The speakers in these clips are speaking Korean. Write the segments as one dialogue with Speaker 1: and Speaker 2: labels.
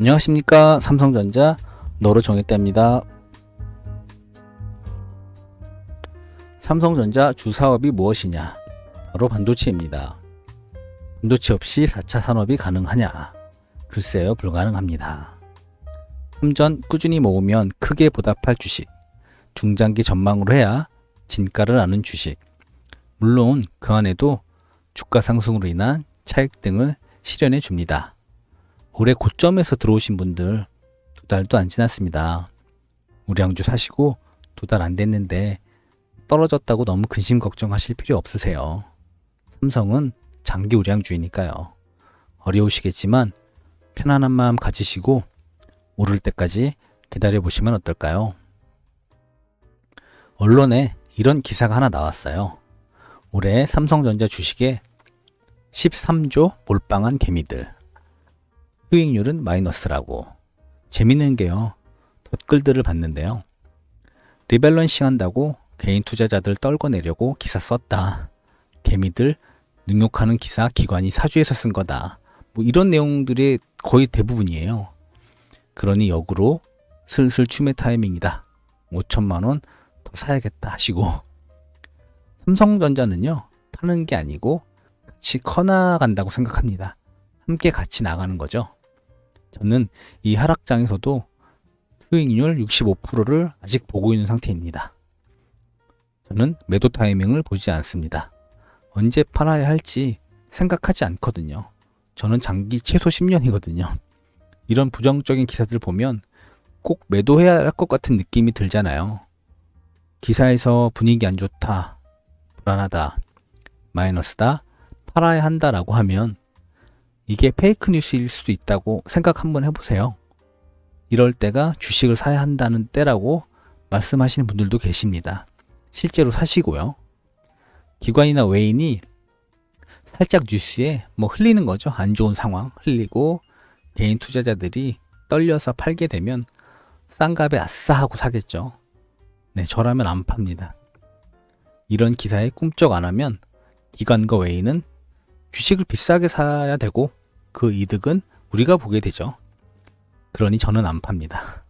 Speaker 1: 안녕하십니까 삼성전자 너로 정했답니다. 삼성전자 주 사업이 무엇이냐? 바로 반도체입니다. 반도체 없이 4차 산업이 가능하냐? 글쎄요 불가능합니다. 삼전 꾸준히 모으면 크게 보답할 주식, 중장기 전망으로 해야 진가를 아는 주식. 물론 그 안에도 주가 상승으로 인한 차익 등을 실현해 줍니다. 올해 고점에서 들어오신 분들 두 달도 안 지났습니다. 우량주 사시고 두 달 안 됐는데 떨어졌다고 너무 근심 걱정하실 필요 없으세요. 삼성은 장기 우량주이니까요. 어려우시겠지만 편안한 마음 가지시고 오를 때까지 기다려 보시면 어떨까요? 언론에 이런 기사가 하나 나왔어요. 올해 삼성전자 주식에 13조 몰빵한 개미들. 수익률은 마이너스라고. 재밌는 게요. 댓글들을 봤는데요. 리밸런싱 한다고 개인 투자자들 떨궈내려고 기사 썼다. 개미들 능욕하는 기사 기관이 사주에서 쓴 거다. 뭐 이런 내용들이 거의 대부분이에요. 그러니 역으로 슬슬 추매 타이밍이다. 5천만 원 더 사야겠다 하시고 삼성전자는요 파는 게 아니고 같이 커나간다고 생각합니다. 함께 같이 나가는 거죠. 저는 이 하락장에서도 수익률 65%를 아직 보고 있는 상태입니다. 저는 매도 타이밍을 보지 않습니다. 언제 팔아야 할지 생각하지 않거든요. 저는 장기 최소 10년이거든요. 이런 부정적인 기사들 보면 꼭 매도해야 할 것 같은 느낌이 들잖아요. 기사에서 분위기 안 좋다, 불안하다, 마이너스다, 팔아야 한다라고 하면 이게 페이크 뉴스일 수도 있다고 생각 한번 해보세요. 이럴 때가 주식을 사야 한다는 때라고 말씀하시는 분들도 계십니다. 실제로 사시고요. 기관이나 외인이 살짝 뉴스에 뭐 흘리는 거죠. 안 좋은 상황 흘리고 개인 투자자들이 떨려서 팔게 되면 싼 값에 아싸 하고 사겠죠. 네, 저라면 안 팝니다. 이런 기사에 꿈쩍 안 하면 기관과 외인은 주식을 비싸게 사야 되고 그 이득은 우리가 보게 되죠. 그러니 저는 안 팝니다.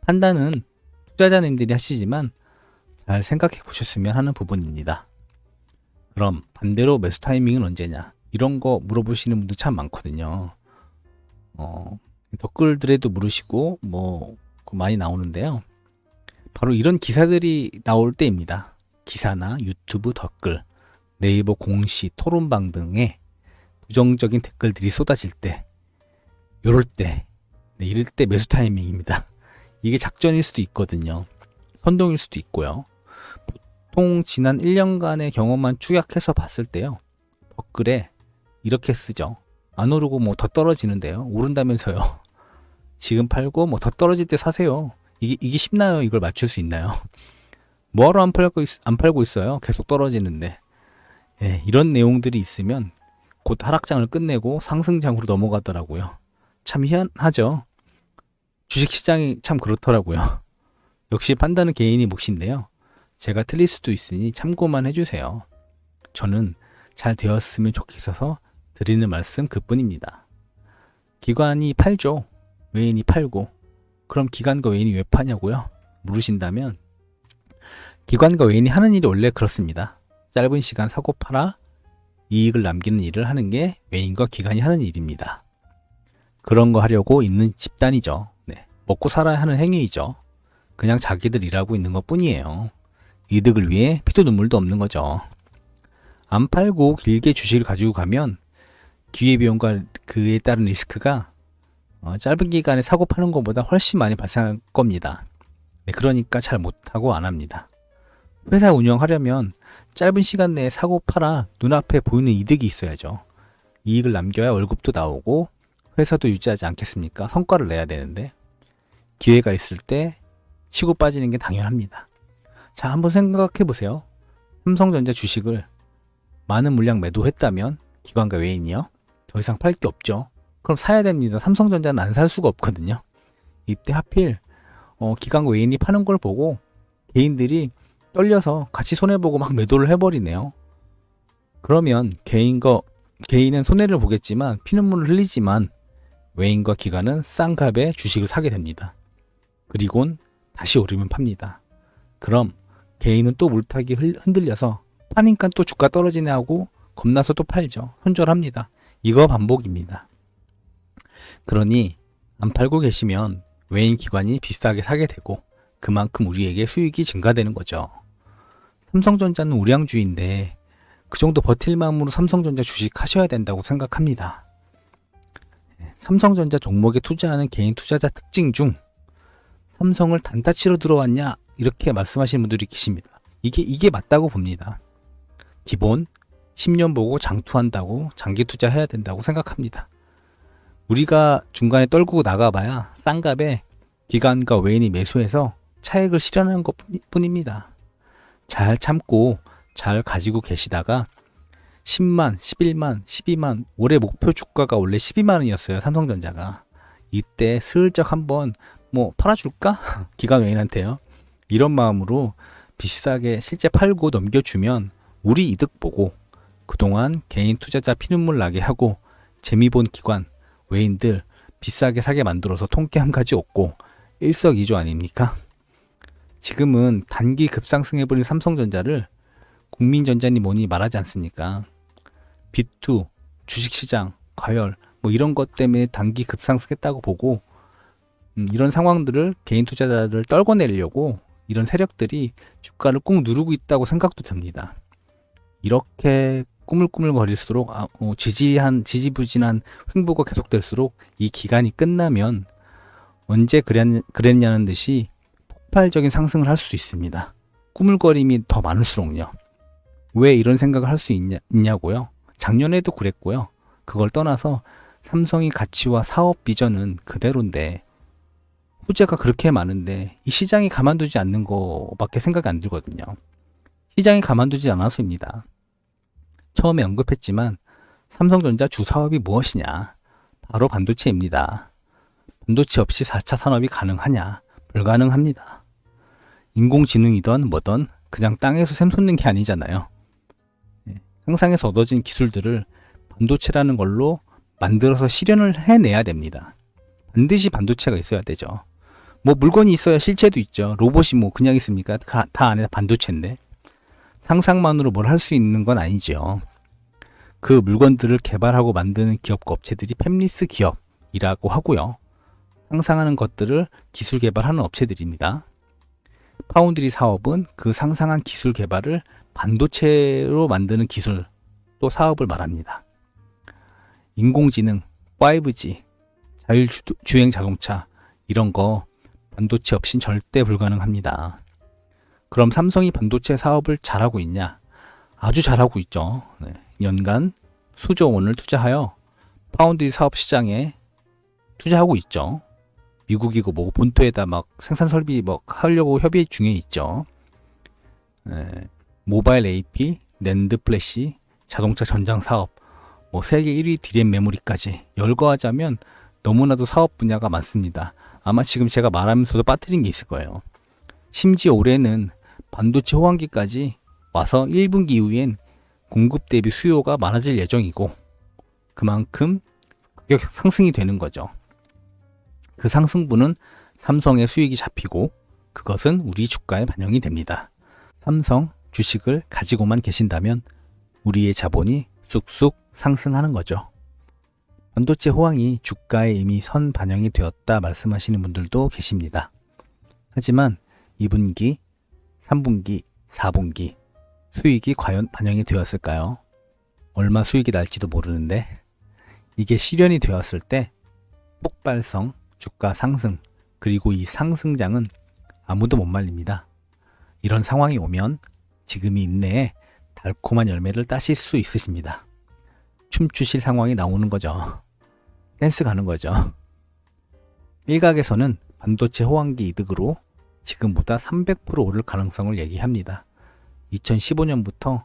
Speaker 1: 판단은 투자자님들이 하시지만 잘 생각해 보셨으면 하는 부분입니다. 그럼 반대로 매수 타이밍은 언제냐? 이런 거 물어보시는 분들 참 많거든요. 어, 댓글들에도 물으시고 뭐 많이 나오는데요. 바로 이런 기사들이 나올 때입니다. 기사나 유튜브 댓글, 네이버 공시, 토론방 등의 부정적인 댓글들이 쏟아질 때, 요럴 때, 네, 이럴 때 매수 타이밍입니다. 이게 작전일 수도 있거든요. 선동일 수도 있고요. 보통 지난 1년간의 경험만 축약해서 봤을 때요. 댓글에 이렇게 쓰죠. 안 오르고 뭐 더 떨어지는데요. 오른다면서요. 지금 팔고 뭐 더 떨어질 때 사세요. 이게, 이게 쉽나요? 이걸 맞출 수 있나요? 뭐하러 안 팔고, 있, 안 팔고 있어요? 계속 떨어지는데. 예, 이런 내용들이 있으면 곧 하락장을 끝내고 상승장으로 넘어가더라고요. 참 희한하죠? 주식시장이 참 그렇더라고요. 역시 판단은 개인이 몫인데요. 제가 틀릴 수도 있으니 참고만 해주세요. 저는 잘 되었으면 좋겠어서 드리는 말씀 그뿐입니다. 기관이 팔죠. 외인이 팔고. 그럼 기관과 외인이 왜 파냐고요? 물으신다면 기관과 외인이 하는 일이 원래 그렇습니다. 짧은 시간 사고 팔아 이익을 남기는 일을 하는 게 외인과 기관이 하는 일입니다. 그런 거 하려고 있는 집단이죠. 네. 먹고 살아야 하는 행위이죠. 그냥 자기들 일하고 있는 것 뿐이에요. 이득을 위해 피도 눈물도 없는 거죠. 안 팔고 길게 주식을 가지고 가면 기회비용과 그에 따른 리스크가 어, 짧은 기간에 사고 파는 것보다 훨씬 많이 발생할 겁니다. 네, 그러니까 잘 못하고 안 합니다. 회사 운영하려면 짧은 시간 내에 사고 팔아 눈앞에 보이는 이득이 있어야죠. 이익을 남겨야 월급도 나오고 회사도 유지하지 않겠습니까? 성과를 내야 되는데 기회가 있을 때 치고 빠지는 게 당연합니다. 자, 한번 생각해 보세요. 삼성전자 주식을 많은 물량 매도했다면 기관과 외인이요. 더 이상 팔 게 없죠. 그럼 사야 됩니다. 삼성전자는 안 살 수가 없거든요. 이때 하필 어, 기관과 외인이 파는 걸 보고 개인들이 떨려서 같이 손해보고 막 매도를 해버리네요. 그러면 개인 거 개인은 손해를 보겠지만 피눈물을 흘리지만 외인과 기관은 싼 값에 주식을 사게 됩니다. 그리곤 다시 오르면 팝니다. 그럼 개인은 또 물타기 흘- 흔들려서 파니까 또 주가 떨어지네 하고 겁나서 또 팔죠. 손절합니다. 이거 반복입니다. 그러니 안 팔고 계시면 외인 기관이 비싸게 사게 되고 그만큼 우리에게 수익이 증가되는 거죠. 삼성전자는 우량주인데 그 정도 버틸 마음으로 삼성전자 주식 하셔야 된다고 생각합니다. 예, 삼성전자 종목에 투자하는 개인 투자자 특징 중 삼성을 단타 치러 들어왔냐 이렇게 말씀하시는 분들이 계십니다. 이게 이게 맞다고 봅니다. 기본 10년 보고 장투한다고 장기 투자해야 된다고 생각합니다. 우리가 중간에 떨구고 나가봐야 싼 값에 기관과 외인이 매수해서 차익을 실현하는 것 뿐입니다. 잘 참고 잘 가지고 계시다가 10만, 11만, 12만, 올해 목표 주가가 원래 12만 원이었어요. 삼성전자가. 이때 슬쩍 한번 뭐 팔아줄까? 기관 외인한테요. 이런 마음으로 비싸게 실제 팔고 넘겨주면 우리 이득 보고 그동안 개인 투자자 피눈물 나게 하고 재미 본 기관, 외인들 비싸게 사게 만들어서 통계 한 가지 얻고 일석이조 아닙니까? 지금은 단기 급상승해버린 삼성전자를 국민전자니 뭐니 말하지 않습니까? 비투, 주식시장, 과열 뭐 이런 것 때문에 단기 급상승했다고 보고 음, 이런 상황들을 개인 투자자를 떨궈내려고 이런 세력들이 주가를 꾹 누르고 있다고 생각도 듭니다. 이렇게 꾸물꾸물거릴수록 아, 어, 지지한 지지부진한 횡보가 계속될수록 이 기간이 끝나면 언제 그랬, 그랬냐는 듯이 폭발적인 상승을 할 수 있습니다. 꾸물거림이 더 많을수록요. 왜 이런 생각을 할 수 있냐, 있냐고요? 작년에도 그랬고요. 그걸 떠나서 삼성의 가치와 사업 비전은 그대로인데 후재가 그렇게 많은데 이 시장이 가만두지 않는 거밖에 생각이 안 들거든요. 시장이 가만두지 않아서입니다. 처음에 언급했지만 삼성전자 주 사업이 무엇이냐? 바로 반도체입니다. 반도체 없이 4차 산업이 가능하냐? 불가능합니다. 인공지능이든 뭐든 그냥 땅에서 샘솟는 게 아니잖아요. 예, 상상에서 얻어진 기술들을 반도체라는 걸로 만들어서 실현을 해내야 됩니다. 반드시 반도체가 있어야 되죠. 뭐 물건이 있어야 실체도 있죠. 로봇이 뭐 그냥 있습니까? 다, 다 안에 반도체인데. 상상만으로 뭘 할 수 있는 건 아니죠. 그 물건들을 개발하고 만드는 기업과 업체들이 팹리스 기업이라고 하고요. 상상하는 것들을 기술 개발하는 업체들입니다. 파운드리 사업은 그 상상한 기술 개발을 반도체로 만드는 기술 또 사업을 말합니다. 인공지능, 5G, 자율주행 자동차 이런 거 반도체 없인 절대 불가능합니다. 그럼 삼성이 반도체 사업을 잘하고 있냐? 아주 잘하고 있죠. 네. 연간 수조 원을 투자하여 파운드리 사업 시장에 투자하고 있죠. 미국이고 뭐 본토에다 막 생산 설비 뭐 하려고 협의 중에 있죠. 네. 모바일 AP, 낸드 플래시, 자동차 전장 사업, 뭐 세계 1위 디램 메모리까지 열거하자면 너무나도 사업 분야가 많습니다. 아마 지금 제가 말하면서도 빠뜨린 게 있을 거예요. 심지어 올해는 반도체 호황기까지 와서 1분기 이후엔 공급 대비 수요가 많아질 예정이고 그만큼 가격 상승이 되는 거죠. 그 상승분은 삼성의 수익이 잡히고 그것은 우리 주가에 반영이 됩니다. 삼성 주식을 가지고만 계신다면 우리의 자본이 쑥쑥 상승하는 거죠. 반도체 호황이 주가에 이미 선 반영이 되었다 말씀하시는 분들도 계십니다. 하지만 2분기, 3분기, 4분기 수익이 과연 반영이 되었을까요? 얼마 수익이 날지도 모르는데 이게 실현이 되었을 때 폭발성 주가 상승 그리고 이 상승장은 아무도 못 말립니다. 이런 상황이 오면 지금이 인내에 달콤한 열매를 따실 수 있으십니다. 춤추실 상황이 나오는 거죠. 댄스 가는 거죠. 일각에서는 반도체 호황기 이득으로 지금보다 300% 오를 가능성을 얘기합니다. 2015년부터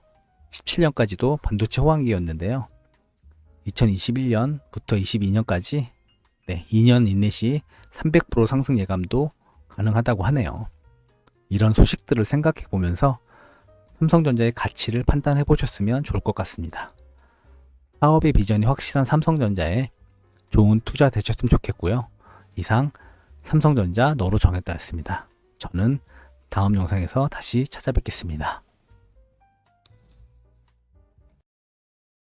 Speaker 1: 17년까지도 반도체 호황기였는데요. 2021년부터 22년까지 네, 2년 인내시 300% 상승 예감도 가능하다고 하네요. 이런 소식들을 생각해 보면서 삼성전자의 가치를 판단해 보셨으면 좋을 것 같습니다. 사업의 비전이 확실한 삼성전자에 좋은 투자 되셨으면 좋겠고요. 이상 삼성전자 너로 정했다였습니다. 저는 다음 영상에서 다시 찾아뵙겠습니다.